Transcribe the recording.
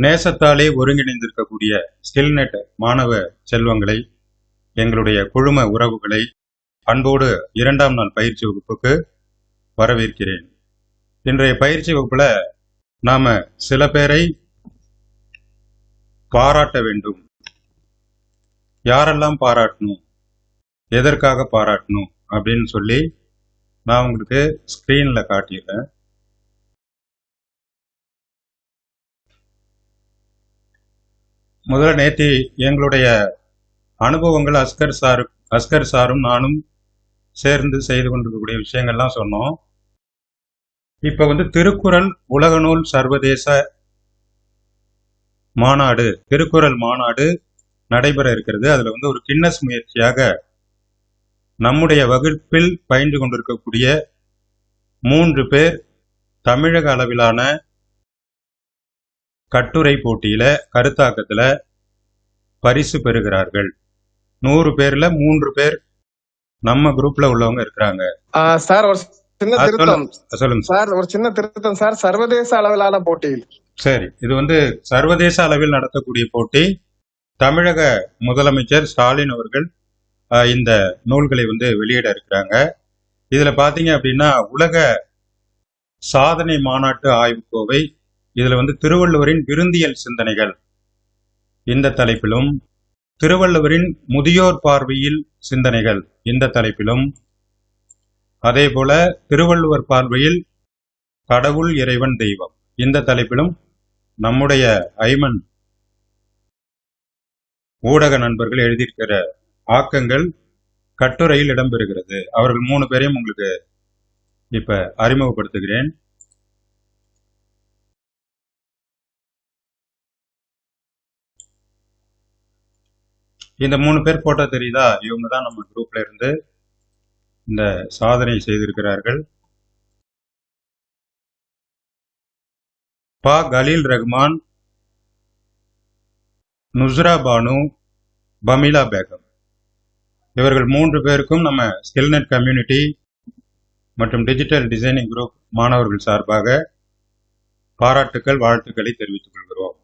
நேசத்தாலே ஒருங்கிணைந்திருக்கக்கூடிய ஸ்கில்நெட் மாணவ செல்வங்களை எங்களுடைய குழும உறவுகளை அன்போடு இரண்டாம் நாள் பயிற்சி வகுப்புக்கு வரவேற்கிறேன். இன்றைய பயிற்சி வகுப்புல நாம சில பேரை பாராட்ட வேண்டும். யாரெல்லாம் பாராட்டணும்? எதற்காக பாராட்டணும்? அப்படின்னு சொல்லி நான் உங்களுக்கு ஸ்க்ரீனில் காட்டிடுறேன். முதல்ல நேத்தி எங்களுடைய அனுபவங்கள் அஸ்கர் சாரு அஸ்கர் சாரும் நானும் சேர்ந்து செய்து கொண்டிருக்கக்கூடிய விஷயங்கள்லாம் சொன்னோம். இப்போ வந்து திருக்குறள் உலக நூல் சர்வதேச மாநாடு திருக்குறள் மாநாடு நடைபெற இருக்கிறது. அதில் வந்து ஒரு கின்னஸ் முயற்சியாக நம்முடைய வகுப்பில் பயின்று கொண்டிருக்கக்கூடிய மூன்று பேர் தமிழக அளவிலான கட்டுரை போட்டியில கருத்தாக்கத்துல பரிசு பெறுகிறார்கள். நூறு பேர்ல மூன்று பேர் நம்ம குரூப்ல உள்ளவங்க இருக்கிறாங்க. சார் ஒரு சின்ன திருத்தம். சொல்லுங்க. சார். ஒரு சின்ன திருத்தம் சார். சர்வதேச அளவிலான போட்டியில். சரி இது வந்து சர்வதேச அளவில் நடத்தக்கூடிய போட்டி. தமிழக முதலமைச்சர் ஸ்டாலின் அவர்கள் இந்த நூல்களை வந்து வெளியிட இருக்கிறாங்க. இதுல பாத்தீங்க அப்படின்னா உலக சாதனை மாநாட்டு ஆய்வுக்கோவை இதுல வந்து திருவள்ளுவரின் விருந்தியல் சிந்தனைகள். இந்த தலைப்பிலும் திருவள்ளுவரின் முதியோர் பார்வையில் சிந்தனைகள். இந்த தலைப்பிலும் அதே போல திருவள்ளுவர் பார்வையில் கடவுள் இறைவன் தெய்வம். இந்த தலைப்பிலும் நம்முடைய ஐமன் ஊடக நண்பர்கள் எழுதியிருக்கிற ஆக்கங்கள் கட்டுரையில் இடம்பெறுகிறது. அவர்கள் மூணு பேரையும் உங்களுக்கு இப்ப அறிமுகப்படுத்துகிறேன். இந்த மூணு பேர் போட்டோ தெரியுதா? இவங்க தான் நம்ம குரூப்ல இருந்து இந்த சாதனை செய்திருக்கிறார்கள். பா. கலீல் ரஹ்மான் நுஸ்ரா பானு பமிலா பேகம். இவர்கள் மூன்று பேருக்கும் நம்ம ஸ்கில்நெட் கம்யூனிட்டி மற்றும் டிஜிட்டல் டிசைனிங் குரூப் மாணவர்கள் சார்பாக பாராட்டுக்கள் வாழ்த்துக்களை தெரிவித்துக் கொள்கிறோம்.